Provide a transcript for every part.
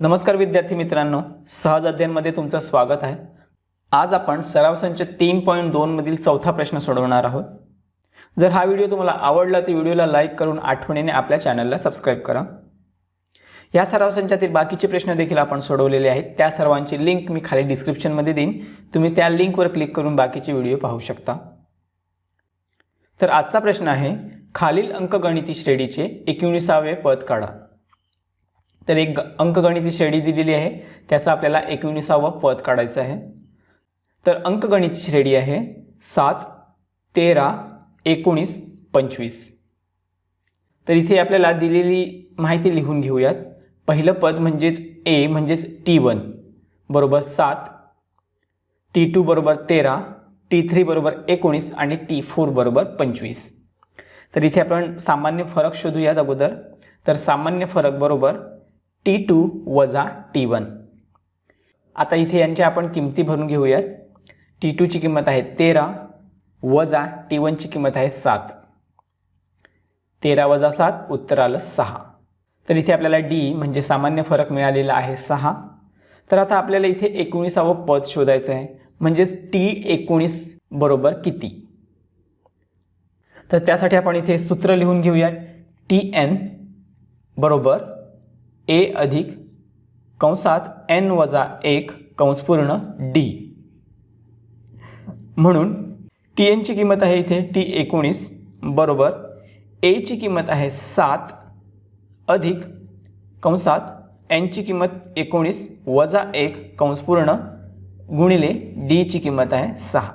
नमस्कार विद्यार्थी मित्रांनो सहज अध्ययनमध्ये तुमचं स्वागत आहे. आज आपण सराव संच तीन पॉईंट दोनमधील चौथा प्रश्न सोडवणार आहोत. जर हा व्हिडिओ तुम्हाला आवडला तर व्हिडिओला लाईक करून आठवणीने आपल्या चॅनलला सबस्क्राईब करा. या सराव संचातील बाकीचे प्रश्न देखील आपण सोडवलेले आहेत. त्या सर्वांची लिंक मी खाली डिस्क्रिप्शनमध्ये देईन. तुम्ही त्या लिंकवर क्लिक करून बाकीचे व्हिडिओ पाहू शकता. तर आजचा प्रश्न आहे खालील अंकगणिती श्रेणीचे एकोणीसावे पद काढा. तर एक अंकगणिती श्रेणी दिलेली आहे. त्याचा आपल्याला एकोणीसावं पद काढायचं आहे. तर अंकगणिती श्रेणी आहे सात तेरा एकोणीस पंचवीस. तर इथे आपल्याला दिलेली माहिती लिहून घेऊयात. पहिलं पद म्हणजेच ए म्हणजेच टी वन बरोबर सात टी टू बरोबर तेरा टी थ्री बरोबर एकोणीस आणि टी फोर बरोबर पंचवीस. तर इथे आपण सामान्य फरक शोधूयात अगोदर. तर सामान्य फरक बरोबर टी टू वजा टी वन आता इथे यांच्या आपण किमती भरून घेऊयात. टी टूची किंमत आहे तेरा वजा टी वनची किंमत आहे सात. तेरा वजा सात उत्तर आलं सहा. तर इथे आपल्याला डी म्हणजे सामान्य फरक मिळालेला आहे सहा. तर आता आपल्याला इथे एकोणीसावं पद शोधायचं आहे. म्हणजेच टी एकोणीस बरोबर किती? तर त्यासाठी आपण इथे सूत्र लिहून घेऊयात. टी एन बरोबर ए अधिक कंसात एन वजा एक कंसपूर्ण डी. म्हणून टी एनची किंमत आहे इथे टी एकोणीस बरोबर एची किंमत आहे सात अधिक कंसात एनची किंमत एकोणीस वजा एक कंसपूर्ण गुणिले डीची किंमत आहे सहा.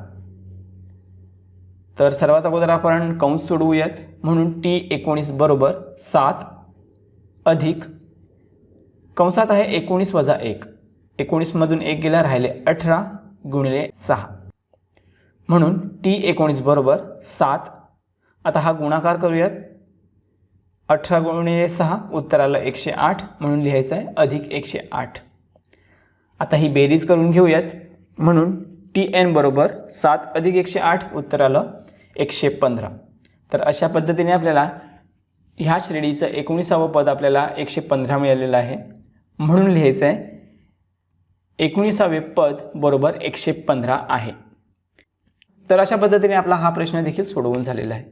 तर सर्वात अगोदर आपण कंस सोडवूयात. म्हणून टी एकोणीस बरोबर सात अधिक कंसात आहे एकोणीस वजा एक. एकोणीसमधून एक गेला राहिले अठरा गुणिले सहा. म्हणून टी एकोणीस बरोबर सात. आता हा गुणाकार करूयात. अठरा गुणिले सहा उत्तराला एकशे आठ म्हणून लिहायचं आहे अधिक एकशे आठ. आता ही बेरीज करून घेऊयात. म्हणून टी एन बरोबर सात अधिक एकशे आठ उत्तर आलं एकशे पंधरा. तर अशा पद्धतीने आपल्याला ह्या श्रेणीचं एकोणीसावं पद आपल्याला एकशे पंधरा मिळालेलं आहे. म्हणून लिहायचं आहे एकोणीसावे पद बरोबर एकशे पंधरा आहे. तर अशा पद्धतीने आपला हा प्रश्न देखील सोडवून झालेला आहे.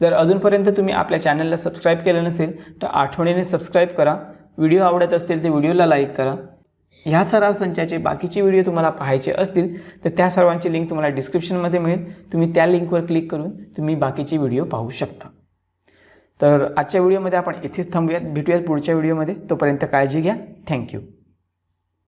जर अजूनपर्यंत तुम्ही आपल्या चॅनलला सबस्क्राईब केलं नसेल तर आठवणीने सबस्क्राईब करा. व्हिडिओ आवडत असतील तर व्हिडिओला लाईक करा. ह्या सराव संचाचे बाकीचे व्हिडिओ तुम्हाला पाहायचे असतील तर त्या सर्वांची लिंक तुम्हाला डिस्क्रिप्शनमध्ये मिळेल. तुम्ही त्या लिंकवर क्लिक करून तुम्ही बाकीचे व्हिडिओ पाहू शकता. तर आजच्या व्हिडिओमध्ये आपण इथेच थांबूयात. भेटूयात पुढच्या व्हिडिओमध्ये. तोपर्यंत काळजी घ्या. थँक्यू